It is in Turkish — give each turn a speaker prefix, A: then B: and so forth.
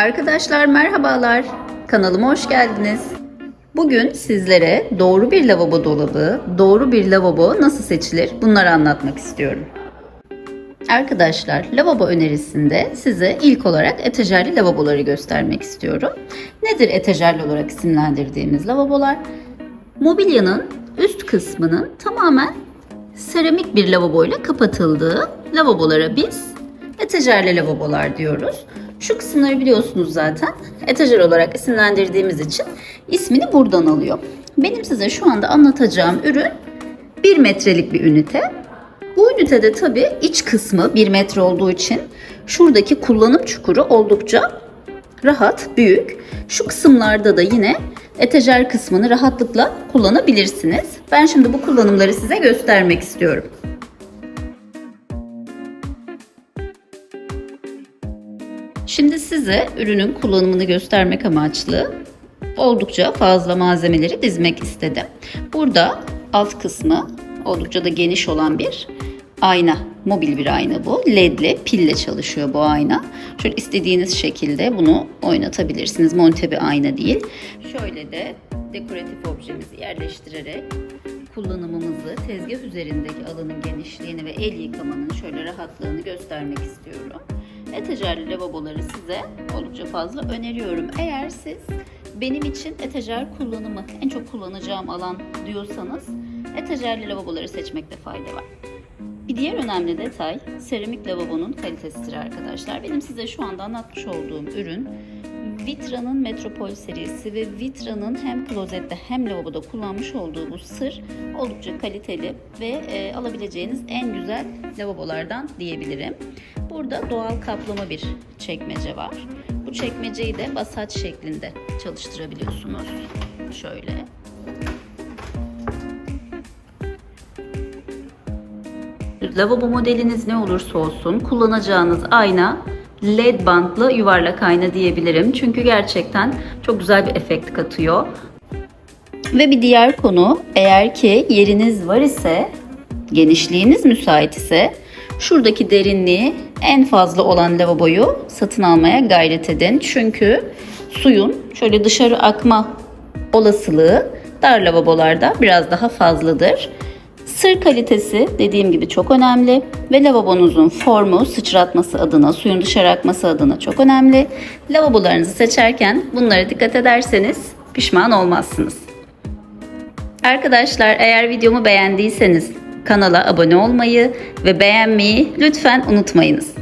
A: Arkadaşlar merhabalar. Kanalıma hoş geldiniz. Bugün sizlere doğru bir lavabo dolabı, doğru bir lavabo nasıl seçilir bunları anlatmak istiyorum. Arkadaşlar lavabo önerisinde size ilk olarak etajerli lavaboları göstermek istiyorum. Nedir etajerli olarak isimlendirdiğimiz lavabolar? Mobilyanın üst kısmının tamamen seramik bir lavaboyla kapatıldığı lavabolara biz etajerli lavabolar diyoruz. Şu kısımları biliyorsunuz zaten. Etajer olarak isimlendirdiğimiz için ismini buradan alıyor. Benim size şu anda anlatacağım ürün 1 metrelik bir ünite. Bu ünitede tabii iç kısmı 1 metre olduğu için şuradaki kullanım çukuru oldukça rahat, büyük. Şu kısımlarda da yine etajer kısmını rahatlıkla kullanabilirsiniz. Ben şimdi bu kullanımları size göstermek istiyorum. Şimdi size ürünün kullanımını göstermek amaçlı oldukça fazla malzemeleri dizmek istedim. Burada alt kısmı oldukça da geniş olan bir ayna. Mobil bir ayna bu. LED'li, pille çalışıyor bu ayna. Şöyle istediğiniz şekilde bunu oynatabilirsiniz. Monte bir ayna değil. Şöyle de dekoratif objemizi yerleştirerek kullanımımızı tezgah üzerindeki alanın genişliğini ve el yıkamanın şöyle rahatlığını göstermek istiyorum. Etajerli lavaboları size oldukça fazla öneriyorum. Eğer siz benim için etajer kullanımı en çok kullanacağım alan diyorsanız etajerli lavaboları seçmekte fayda var. Bir diğer önemli detay seramik lavabonun kalitesidir arkadaşlar. Benim size şu anda anlatmış olduğum ürün Vitra'nın Metropol serisi ve Vitra'nın hem klozette hem lavaboda kullanmış olduğu bu sır oldukça kaliteli ve e, alabileceğiniz en güzel lavabolardan diyebilirim. Burada doğal kaplama bir çekmece var. Bu çekmeceyi de basat şeklinde çalıştırabiliyorsunuz. Şöyle. Lavabo modeliniz ne olursa olsun kullanacağınız ayna LED bantlı yuvarlak ayna diyebilirim. Çünkü gerçekten çok güzel bir efekt katıyor. Ve bir diğer konu eğer ki yeriniz var ise genişliğiniz müsait ise şuradaki derinliği en fazla olan lavaboyu satın almaya gayret edin. Çünkü suyun şöyle dışarı akma olasılığı dar lavabolarda biraz daha fazladır. Sır kalitesi dediğim gibi çok önemli ve lavabonuzun formu sıçratması adına, suyun dışarı akması adına çok önemli. Lavabolarınızı seçerken bunlara dikkat ederseniz pişman olmazsınız. Arkadaşlar eğer videomu beğendiyseniz kanala abone olmayı ve beğenmeyi lütfen unutmayınız.